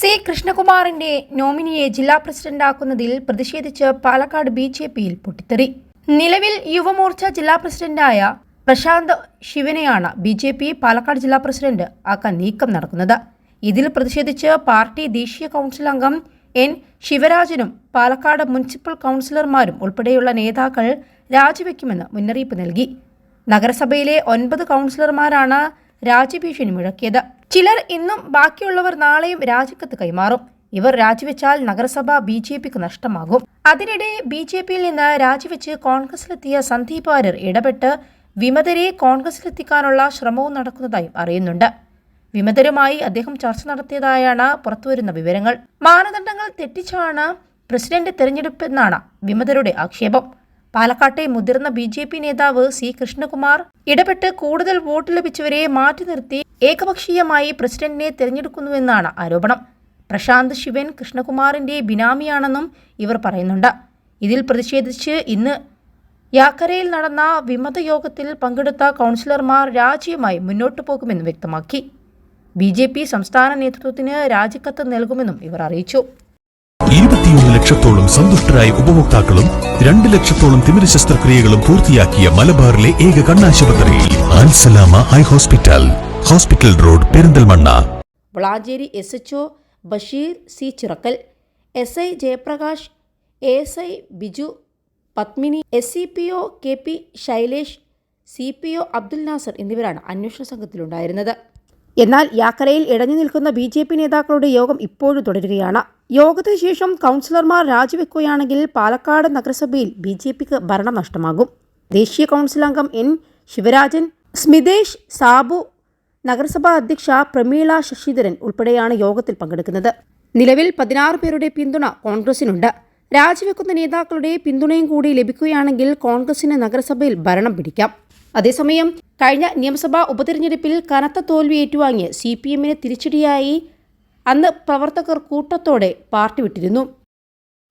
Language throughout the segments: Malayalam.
സി കൃഷ്ണകുമാറിന്റെ നോമിനിയെ ജില്ലാ പ്രസിഡന്റാക്കുന്നതിൽ പ്രതിഷേധിച്ച് പാലക്കാട് ബി ജെ പിയിൽ പൊട്ടിത്തെറി. നിലവിൽ യുവമോർച്ച ജില്ലാ പ്രസിഡന്റായ പ്രശാന്ത് ശിവനെയാണ് ബി ജെ പി പാലക്കാട് ജില്ലാ പ്രസിഡന്റ് ആക്കാൻ നീക്കം നടക്കുന്നത്. ഇതിൽ പ്രതിഷേധിച്ച് പാർട്ടി ദേശീയ കൗൺസിൽ അംഗം എൻ ശിവരാജനും പാലക്കാട് മുനിസിപ്പൽ കൗൺസിലർമാരും ഉൾപ്പെടെയുള്ള നേതാക്കൾ രാജിവെക്കുമെന്ന് മുന്നറിയിപ്പ് നൽകി. നഗരസഭയിലെ ഒൻപത് കൗൺസിലർമാരാണ് രാജ്യഭീഷണി മുഴക്കിയത് ചിലർ ഇന്നും ബാക്കിയുള്ളവർ നാളെയും രാജിക്കത്ത് കൈമാറും. ഇവർ രാജിവെച്ചാൽ നഗരസഭ ബി ജെ പിക്ക് നഷ്ടമാകും. അതിനിടെ ബി ജെ പിയിൽ നിന്ന് രാജിവെച്ച് കോൺഗ്രസിലെത്തിയ സന്ദീപ് വാര്യർ ഇടപെട്ട് വിമതരെ കോൺഗ്രസിലെത്തിക്കാനുള്ള ശ്രമവും നടക്കുന്നതായും അറിയുന്നുണ്ട്. വിമതരുമായി അദ്ദേഹം ചർച്ച നടത്തിയതായാണ് പുറത്തുവരുന്ന വിവരങ്ങൾ. മാനദണ്ഡങ്ങൾ തെറ്റിച്ചാണ് പ്രസിഡന്റ് തെരഞ്ഞെടുപ്പെന്നാണ് വിമതരുടെ ആക്ഷേപം. പാലക്കാട്ടെ മുതിർന്ന ബി ജെ പി നേതാവ് സി കൃഷ്ണകുമാർ ഇടപെട്ട് കൂടുതൽ വോട്ട് ലഭിച്ചവരെ മാറ്റി നിർത്തി ഏകപക്ഷീയമായി പ്രസിഡന്റിനെ തെരഞ്ഞെടുക്കുന്നുവെന്നാണ് ആരോപണം. പ്രശാന്ത് ശിവൻ കൃഷ്ണകുമാറിന്റെ ബിനാമിയാണെന്നും ഇവർ പറയുന്നുണ്ട്. ഇതിൽ പ്രതിഷേധിച്ച് ഇന്ന് യാക്കരയിൽ നടന്ന വിമത യോഗത്തിൽ പങ്കെടുത്ത കൗൺസിലർമാർ രാജിയുമായി മുന്നോട്ടു പോകുമെന്ന് വ്യക്തമാക്കി. ബി ജെ പി സംസ്ഥാന നേതൃത്വത്തിന് രാജിക്കത്ത് നൽകുമെന്നും ഇവർ അറിയിച്ചു. ഇരുപത്തിയൊന്ന് ലക്ഷത്തോളം സന്തുഷ്ടരായ ഉപഭോക്താക്കളും രണ്ട് ലക്ഷത്തോളം തിമിര ശസ്ത്രക്രിയകളും പൂർത്തിയാക്കിയ മലബാറിലെ ഏക കണ്ണാശുപത്രി Al Salama eye hospital hospital road Perinthalmanna. Valanchery S H O Basheer C Chirakkal S I Jayaprakash S I Biju Padmini S C P O K P Shailesh C P O Abdul Nasar എന്നിവരാണ് അന്വേഷണ സംഘത്തിലുണ്ടായിരുന്നത്. എന്നാൽ യാക്കരയിൽ ഇടഞ്ഞു നിൽക്കുന്ന ബി ജെ പി നേതാക്കളുടെ യോഗം ഇപ്പോഴും തുടരുകയാണ്. യോഗത്തിന് ശേഷം കൗൺസിലർമാർ രാജിവെക്കുകയാണെങ്കിൽ പാലക്കാട് നഗരസഭയിൽ ബി ജെ പിക്ക് ഭരണം നഷ്ടമാകും ദേശീയ കൗൺസിൽ അംഗം എൻ. ശിവരാജൻ സ്മിതേഷ് സാബു നഗരസഭാ അധ്യക്ഷ പ്രമീള ശശിധരൻ ഉൾപ്പെടെയാണ് യോഗത്തിൽ പങ്കെടുക്കുന്നത്. നിലവിൽ പതിനാറ് പേരുടെ പിന്തുണ കോൺഗ്രസിനുണ്ട്. രാജിവെക്കുന്ന നേതാക്കളുടെ പിന്തുണയും കൂടി ലഭിക്കുകയാണെങ്കിൽ കോൺഗ്രസിന് നഗരസഭയിൽ ഭരണം പിടിക്കാം. അതേസമയം കഴിഞ്ഞ നിയമസഭാ ഉപതെരഞ്ഞെടുപ്പിൽ കനത്ത തോൽവി ഏറ്റുവാങ്ങിയ സി പി എമ്മിന് തിരിച്ചടിയായി അന്ന് പ്രവർത്തകർ കൂട്ടത്തോടെ പാർട്ടി വിട്ടിരുന്നു.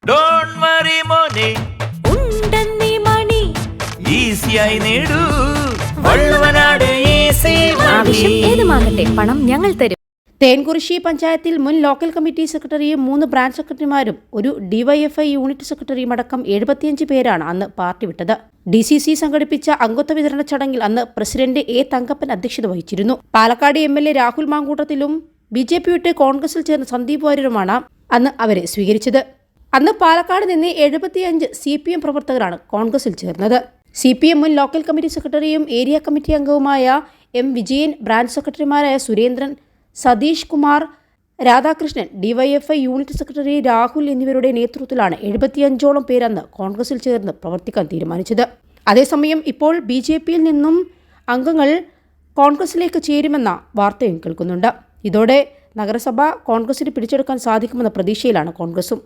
ഡോണ്ട് വറി മോനെ. ഉണ്ടെന്നീ മണി. ഈസിയായി നേടൂ. വള്ളുവനാട് ഈസി ആവശ്യം ഏതുമാകട്ടെ പണം ഞങ്ങൾ തരും. തേൻകുറിശി പഞ്ചായത്തിൽ മുൻ ലോക്കൽ കമ്മിറ്റി സെക്രട്ടറിയും മൂന്ന് ബ്രാഞ്ച് സെക്രട്ടറിമാരും ഒരു ഡിവൈഎഫ്ഐ യൂണിറ്റ് സെക്രട്ടറിയും അടക്കം എഴുപത്തിയഞ്ച് പേരാണ് അന്ന് പാർട്ടി വിട്ടത്. ഡി സി സി സംഘടിപ്പിച്ച അംഗത്വ വിതരണ ചടങ്ങിൽ അന്ന് പ്രസിഡന്റ് എ തങ്കപ്പൻ അധ്യക്ഷത വഹിച്ചിരുന്നു. Palakkad M L A Rahul മാങ്കൂട്ടത്തിലും B J P വിട്ട് കോൺഗ്രസിൽ ചേർന്ന സന്ദീപ് വാര്യരുമാണ് അന്ന് അവരെ സ്വീകരിച്ചത്. അന്ന് പാലക്കാട് നിന്ന് എഴുപത്തിയഞ്ച് സി പി എം പ്രവർത്തകരാണ് കോൺഗ്രസിൽ ചേർന്നത്. സി പി എം മുൻ ലോക്കൽ കമ്മിറ്റി സെക്രട്ടറിയും ഏരിയ കമ്മിറ്റി അംഗവുമായ എം വിജയൻ ബ്രാഞ്ച് സെക്രട്ടറിമാരായ Surendran Satheesh Kumar Radhakrishnan DYFI unit secretary Rahul എന്നിവരുടെ നേതൃത്വത്തിലാണ് എഴുപത്തിയഞ്ചോളം പേരന്ന് കോൺഗ്രസിൽ ചേർന്ന് പ്രവർത്തിക്കാൻ തീരുമാനിച്ചത്. അതേസമയം ഇപ്പോൾ ബി ജെ പിയിൽ നിന്നും അംഗങ്ങൾ കോൺഗ്രസിലേക്ക് ചേരുമെന്ന വാർത്തയും കേൾക്കുന്നുണ്ട്. ഇതോടെ നഗരസഭ കോൺഗ്രസിന് പിടിച്ചെടുക്കാൻ സാധിക്കുമെന്ന പ്രതീക്ഷയിലാണ് കോൺഗ്രസും.